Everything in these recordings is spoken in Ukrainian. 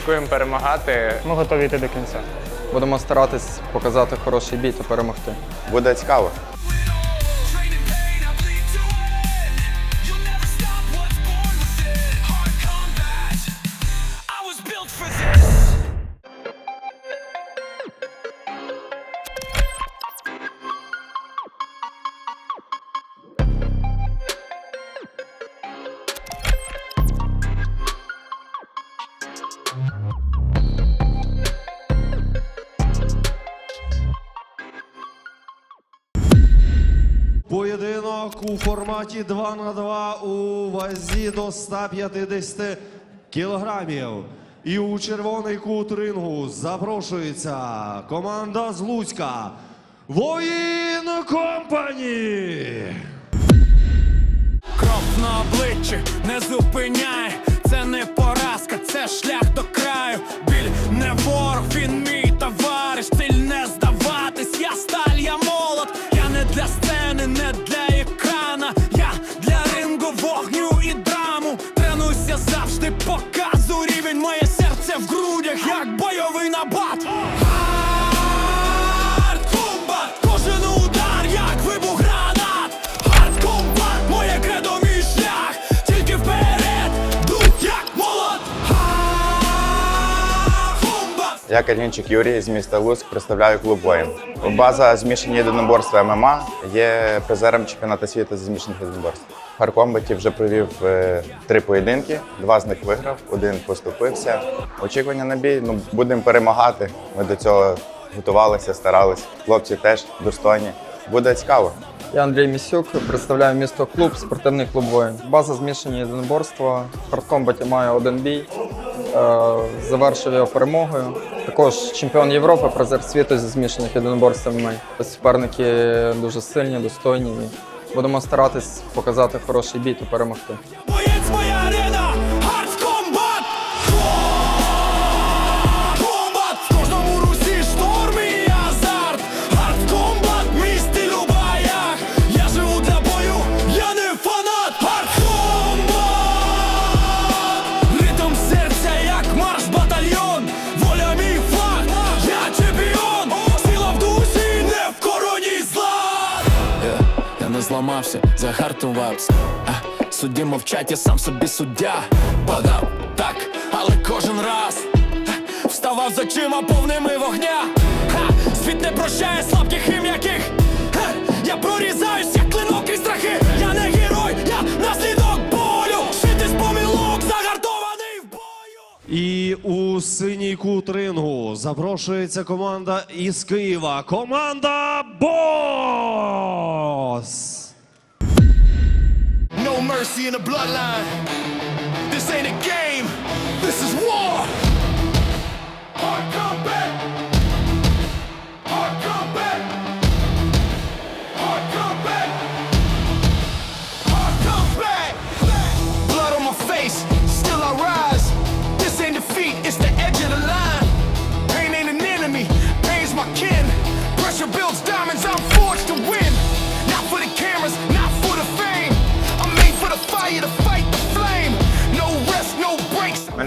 Очікуємо перемагати. Ми готові йти до кінця. Будемо старатись показати хороший бій та перемогти. Буде цікаво. Поєдинок у форматі 2 на 2 у вазі до 150 кілограмів. І у червоний кут рингу запрошується команда з Луцька. Воїн Компані! Кров на обличчі не зупиняй, це не поразка, це шлях до краю. Біль не ворог, він мій в грудях, як бойовий набат. Я Калінчик Юрій з міста Луцьк представляю клуб воїн. База змішані єдиноборства ММА є призером чемпіонату світу з змішаних єдиноборств. Харкомбаті вже провів е, три поєдинки, два з них виграв, один поступився. Очікування на бій, ну будемо перемагати. Ми до цього готувалися, старалися. Хлопці теж достойні. Буде цікаво. Я Андрій Місюк, представляю місто клуб, спортивний клуб воїн. База змішані єдиноборства. В хардкомбаті маю один бій. Е, Завершив його перемогою. Також чемпіон Європи, призер світу зі змішаних єдиноборств. Суперники дуже сильні, достойні. Будемо старатись показати хороший бій та перемогти. Зламався, загартувався. А, Судді мовчать, я сам собі суддя. Подав так, але кожен раз вставав з очима повними вогня. Ха, Світ не прощає слабких і м'яких. Я прорізаюсь, як клинок крізь страхи. Я не герой, я наслідок болю. Шити з помилок, загартований в бою. І у синій кут рингу запрошується команда із Києва. Команда Бос! In the bloodline. This ain't a game.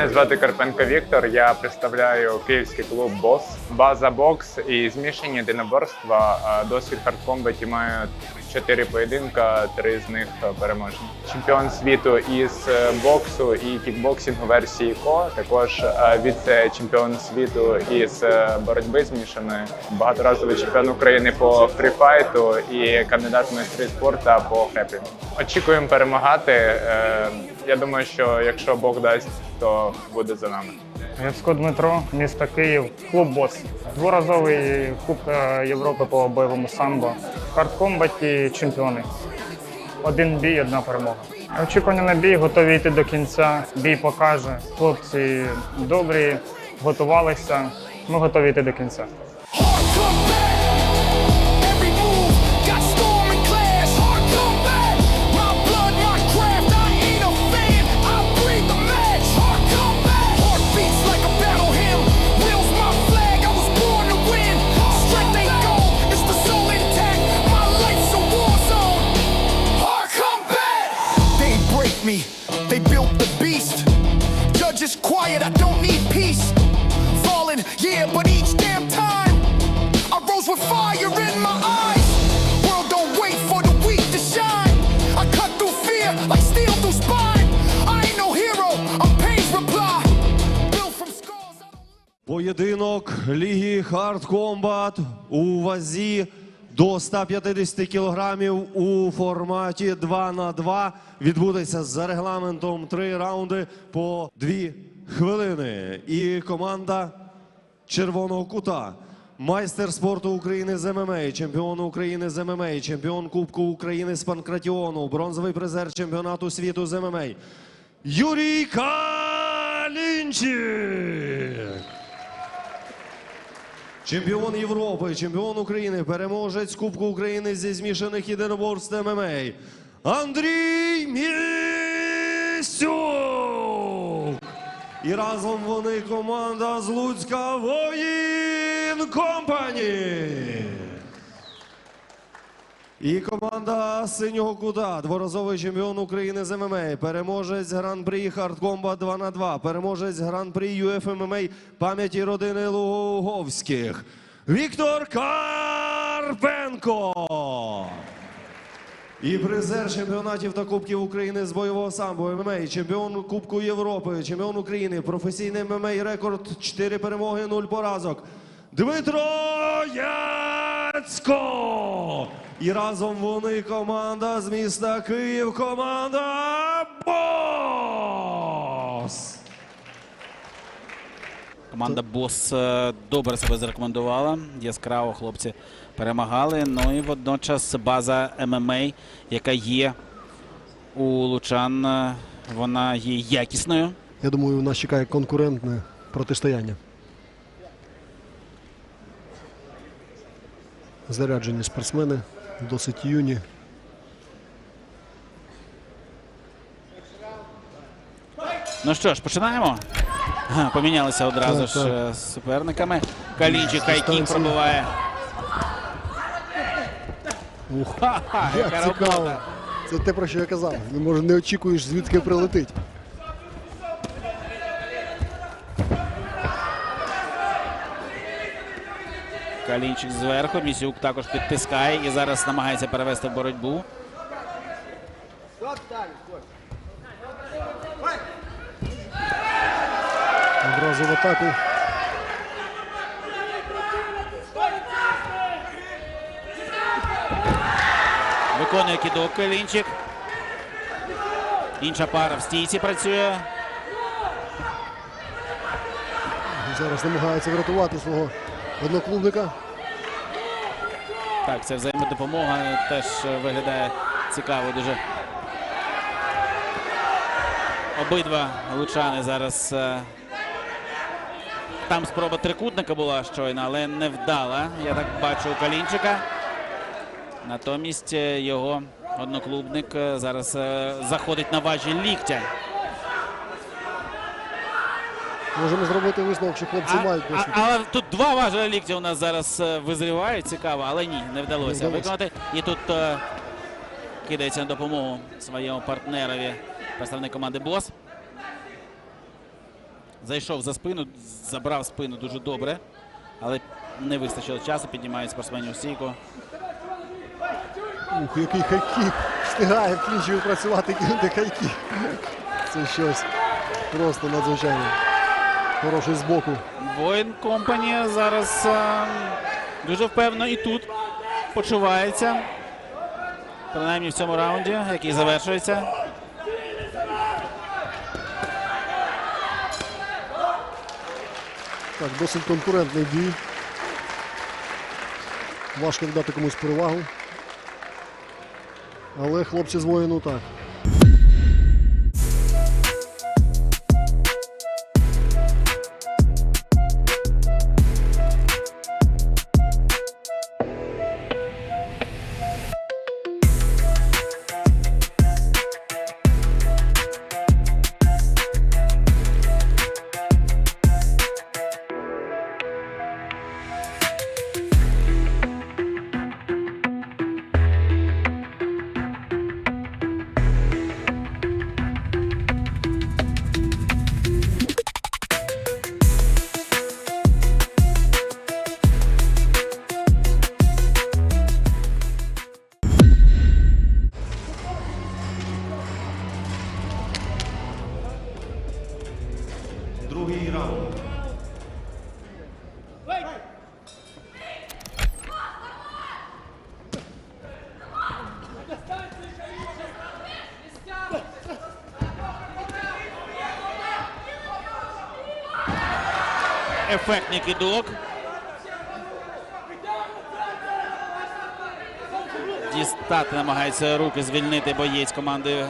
Мене звати Карпенко Віктор. Я представляю київський клуб Бос. База бокс і змішані диноборства. Досвід хардкомбаті маю чотири поєдинка, три з них переможні. Чемпіон світу із е, боксу і кікбоксингу версії КО. Також е, віце-чемпіон світу із е, боротьби змішаної. Багаторазовий чемпіон України по фріфайту і кандидат майстри спорту по хреплінгу. Очікуємо перемагати. Е, Я думаю, що якщо Бог дасть, то буде за нами. Яцько Дмитро, місто Київ, клуб Бос. Дворазовий Кубка Європи по бойовому самбо. Хардкомбаті чемпіони. Один бій, одна перемога. Очікування на бій, готові йти до кінця. Бій покаже. Хлопці добрі, готувалися. Ми готові йти до кінця. built me, they built the beast. Judge is quiet, I don't need peace. Falling, yeah, but each damn time I rose with fire in my eyes. World don't wait for the weak to shine. I cut through fear like steel through spine. I ain't no hero, I'm pain's reply. Built from scars. Поєдинок ліги Hard Combat у вазі до 150 кілограмів у форматі 2 на 2 відбудеться за регламентом три раунди по 2 хвилини. І команда червоного кута. Майстер спорту України з ММА, чемпіон України з ММА, чемпіон Кубку України з панкратіону, бронзовий призер чемпіонату світу з ММА. Юрій Калінчик! Чемпіон Європи, чемпіон України, переможець Кубку України зі змішаних єдиноборств ММА. Андрій Місюк! І разом вони команда з Луцька Воїн Компані. І команда синього кута, дворазовий чемпіон України з ММА, переможець гран-прі Хардкомбат 2 на 2 переможець гран-прі UFMMA пам'яті родини Луговських. Віктор Карпенко. І призер чемпіонатів та Кубків України з бойового самбо ММА, чемпіон Кубку Європи, чемпіон України, професійний ММА рекорд 4 перемоги, 0 поразок. Дмитро Яцько! І разом вони команда з міста Київ, команда Бос! Команда Бос е, добре себе зарекомендувала. Яскраво хлопці перемагали. Ну і водночас база ММА, яка є у Лучан, е, вона є якісною. Я думаю, нас чекає конкурентне протистояння. Заряджені спортсмени, досить юні. Ну що ж, починаємо. Помінялися одразу Так, ж так. е, з суперниками. Калінчик Дистанція. пробиває. Ух, Ха-ха, як яка цікаво. робота. Це те, про що я казав. Може, не очікуєш, звідки прилетить. Калінчик зверху. Місюк також підтискає і зараз намагається перевести в боротьбу. Одразу в атаку. Виконує кидок Калінчик. Інша пара в стійці працює. Зараз намагається врятувати свого одноклубника. Так, ця взаємодопомога теж е, виглядає цікаво дуже. Обидва лучани зараз. е, Там спроба трикутника була щойно, але не вдала. Я так бачу у Калінчика. Натомість е, його одноклубник зараз заходить на важіль ліктя. Можемо зробити висновок, що хлопці А, мають а, досвід. але тут два важеля ліктя у нас зараз е, визрівають. Цікаво, але ні, не вдалося, Не вдалося. виконати. І тут е, кидається на допомогу своєму партнерові представник команди Бос. Зайшов за спину, забрав спину дуже добре, але не вистачило часу. Піднімають спортсменів у стійку. Ух, який хайкік. Встигає в клінчі відпрацювати кинути хайкік. Це щось просто надзвичайно. Хороший збоку. Воїн Компані зараз е, дуже впевнено і тут почувається. Принаймні в цьому раунді, який завершується. Так, досить конкурентний бій. Важко віддати комусь перевагу. Але хлопці з воїну так. Другий раунд. Ефектний кидок. Дістати намагається руки звільнити боєць команди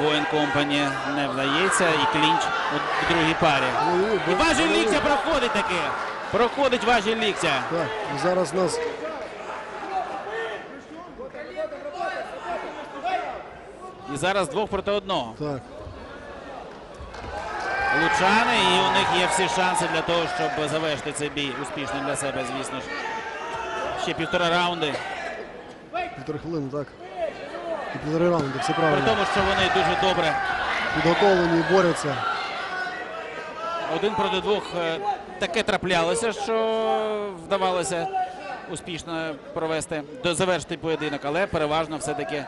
Воїн Компані. Не вдається. І клінч у другій парі. І важіль ліктя проходить таки. Проходить важіль ліктя. Так, зараз нас І зараз двох проти одного. так. Лучани, і у них є всі шанси для того, щоб завершити цей бій успішно для себе, звісно ж. Ще півтора раунди. Півтори хвилини, так. І півтори раунди, все При тому, що вони дуже добре Підготовлені, борються. один проти двох е, таке траплялося, що вдавалося успішно провести, завершити поєдинок, але переважно все-таки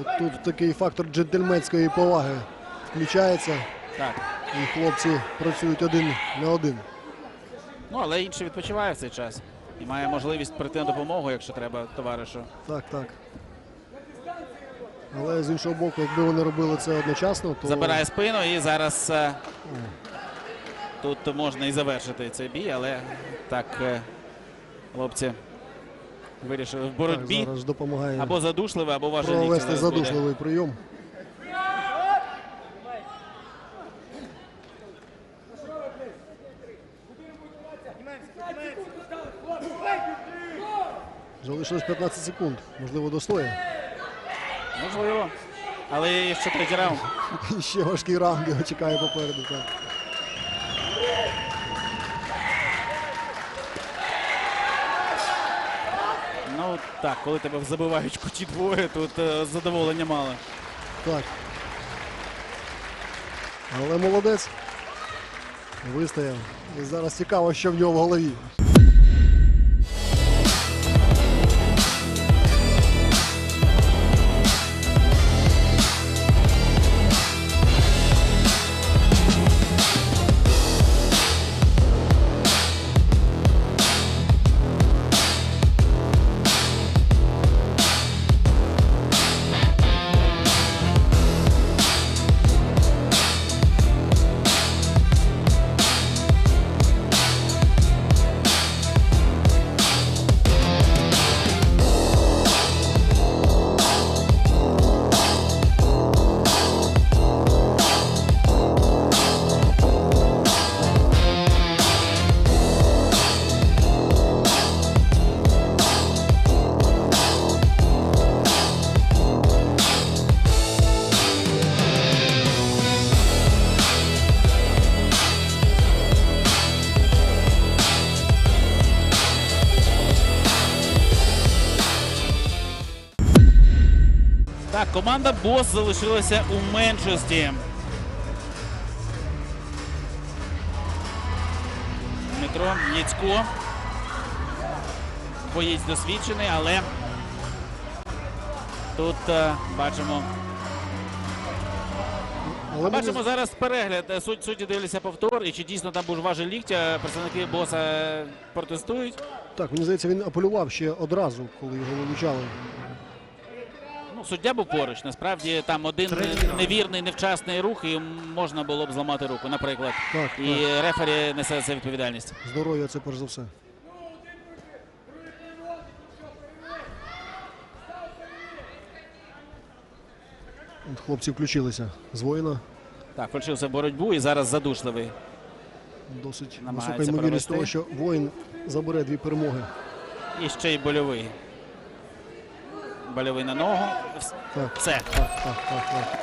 От тут такий фактор джентльменської поваги включається. так. І хлопці працюють один на один. Ну, але інший відпочиває в цей час. І має можливість прийти на допомогу, якщо треба товаришу. Так, так. Але з іншого боку, якби вони робили це одночасно, то Забирає спину і зараз е, тут можна і завершити цей бій, але так е, хлопці вирішили в так, боротьбі зараз допомагає або задушливе, або важелі. провести задушливий прийом. Залишилось 15 секунд. Можливо, достоє. Можливо. Але є ще третій раунд. І ще важкий раунд його чекає попереду. Так. Ну так, коли тебе забивають куті двоє, тут е, задоволення мало. так. Але молодець. Вистояв. І зараз цікаво, що в нього в голові. Так, команда Бос залишилася у меншості. Дмитро Ніцько. Боєць досвідчений, але тут е, бачимо. Але Бачимо зараз перегляд. Е, Суд, судді дивляться повтор. І чи дійсно там був важель ліктя, представники боса е, протестують. Так, мені здається, він апелював ще одразу, коли його вилучали. Ну, суддя був поруч. Насправді там один невірний, невчасний рух, і можна було б зламати руку, наприклад. Так, І рефері несе за це відповідальність. Здоров'я це перш за все. Хлопці включилися з воїна. Так, включився в боротьбу і зараз задушливий. Досить висока ймовірність того, що воїн забере дві перемоги. І ще й больовий. Больовий на ногу. Так, Все. Так, так, так, так.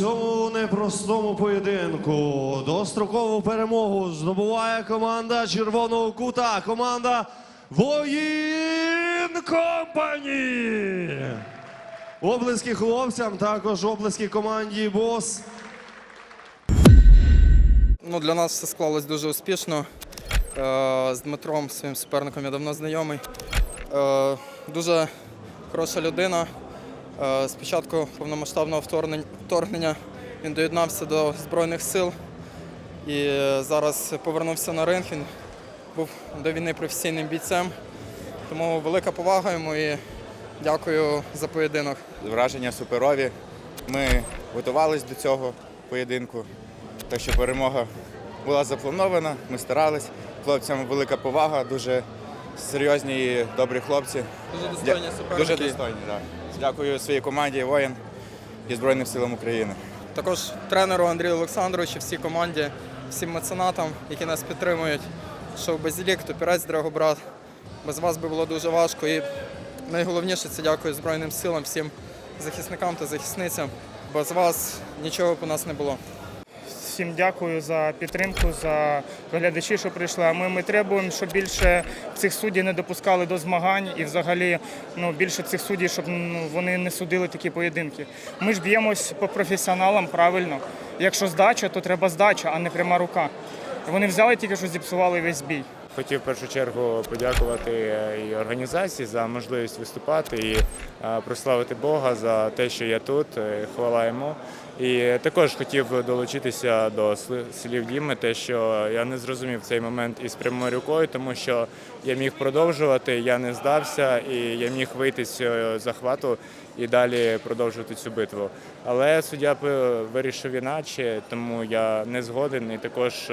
Цьому непростому поєдинку дострокову перемогу здобуває команда червоного кута. Команда Воїн Компані. Облески хлопцям, також облески команді Бос. Ну, для нас все склалось дуже успішно. Е, З Дмитром, своїм суперником, я давно знайомий. Е, Дуже хороша людина. Е, Спочатку повномасштабного вторгнення він доєднався до Збройних сил і зараз повернувся на ринг. Він був до війни професійним бійцем. Тому велика повага йому і дякую за поєдинок. Враження суперові. Ми готувалися до цього поєдинку, так що перемога була запланована, ми старались. Хлопцям велика повага, дуже серйозні і добрі хлопці. Дуже достойні суперники. Дуже достойні, так. Дякую своїй команді воїн і Збройним силам України. Також тренеру Андрію Олександровичу, всій команді, всім меценатам, які нас підтримують. Шоу Базілік, Топірець, Драгобрат. Без вас би було дуже важко. І найголовніше це дякую Збройним силам, всім захисникам та захисницям. Без вас нічого б у нас не було. Всім дякую за підтримку, за глядачі, що прийшли. А ми, ми требуємо, щоб більше цих суддів не допускали до змагань і взагалі ну, більше цих суддів, щоб ну, вони не судили такі поєдинки. Ми ж б'ємось по професіоналам правильно. Якщо здача, то треба здача, а не пряма рука. Вони взяли тільки що зіпсували весь бій. Хотів в першу чергу подякувати е, і організації за можливість виступати і е, прославити Бога за те, що я тут. е, Хвала йому. І також хотів долучитися до слів Діми, те, що я не зрозумів цей момент із прямою рукою, тому що я міг продовжувати, я не здався, і я міг вийти з цього захвату і далі продовжувати цю битву. Але суддя вирішив іначе, тому я не згоден і також.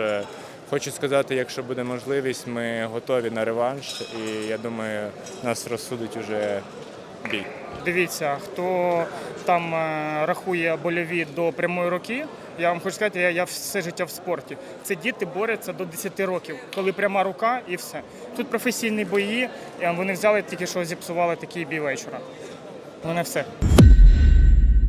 Е, Хочу сказати, якщо буде можливість, ми готові на реванш, і я думаю, нас розсудить уже бій. Дивіться, хто там е, рахує больові до прямої руки. Я вам хочу сказати, я, я все життя в спорті. Це діти борються до 10 років, коли пряма рука і все. Тут професійні бої, і вони взяли тільки що зіпсували такий бій вечора. Ну не все.